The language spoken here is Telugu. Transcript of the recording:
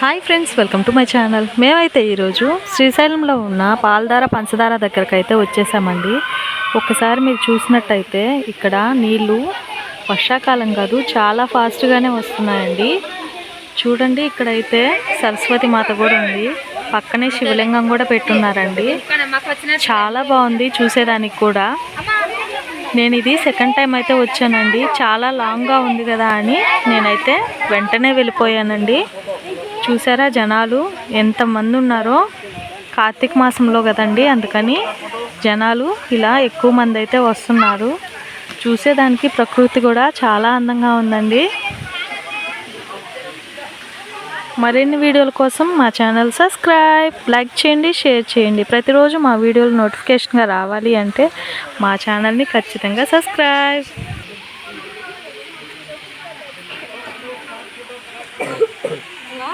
Hi friends welcome to my channel. మేమైతే ఈరోజు శ్రీశైలంలో ఉన్న పాలధార పంచదార దగ్గరకు అయితే వచ్చేసామండి. ఒకసారి మీరు చూసినట్టయితే ఇక్కడ నీళ్ళు వర్షాకాలం కాదు చాలా ఫాస్ట్గానే వస్తున్నాయండి. చూడండి ఇక్కడైతే సరస్వతి మాత కూడా ఉంది. పక్కనే శివలింగం కూడా పెట్టున్నారండి. చాలా బాగుంది చూసేదానికి కూడా. నేను ఇది సెకండ్ టైం అయితే వచ్చానండి. చాలా లాంగ్గా ఉంది కదా అని నేనైతే వెంటనే వెళ్ళిపోయానండి. చూసారా జనాలు? ఎంతమంది ఉన్నారో కార్తీక మాసంలో కదండి అందుకని జనాలు ఇలా ఎక్కువ మంది అయితే వస్తున్నారు. చూసేదానికి ప్రకృతి కూడా చాలా అందంగా ఉందండి. మరిన్ని వీడియోల కోసం మా ఛానల్ సబ్స్క్రైబ్ లైక్ చేయండి షేర్ చేయండి. ప్రతిరోజు మా వీడియోలు నోటిఫికేషన్గా రావాలి అంటే మా ఛానల్ని ఖచ్చితంగా సబ్స్క్రైబ్.